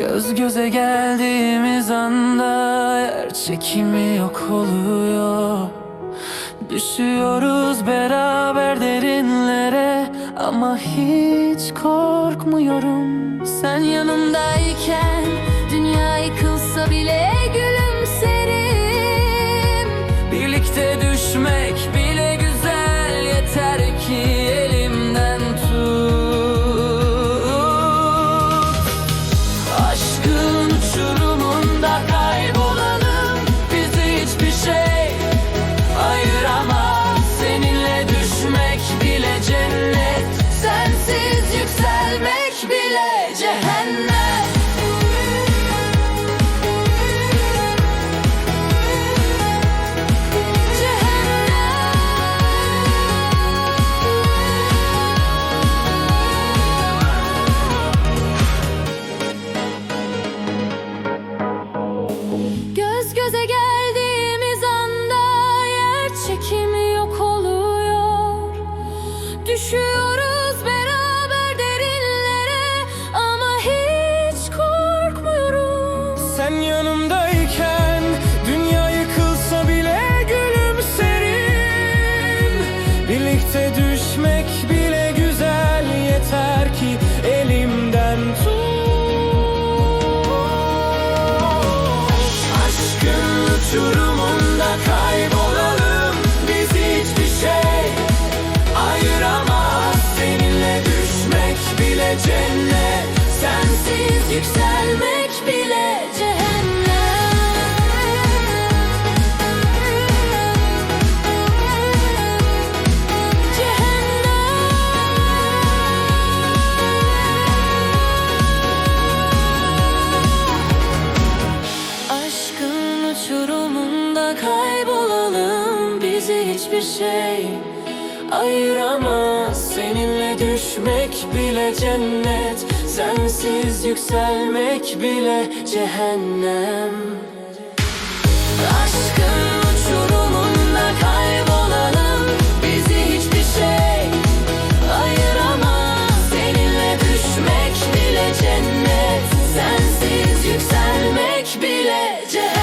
Göz göze geldiğimiz anda yer çekimi yok oluyor. Düşüyoruz beraber derinlere ama hiç korkmuyorum. Sen yanımdayken dünya yıkılsa bile Düşüyoruz Yükselmek bile cehennem. Cehennem Aşkın uçurumunda kaybolalım bizi hiçbir şey ayıramaz. Seninle düşmek bile cennet. Sensiz yükselmek bile cehennem. Aşkın uçurumunda kaybolalım. Bizi hiçbir şey ayıramaz. Seninle düşmek bile cennet. Sensiz yükselmek bile cehennem.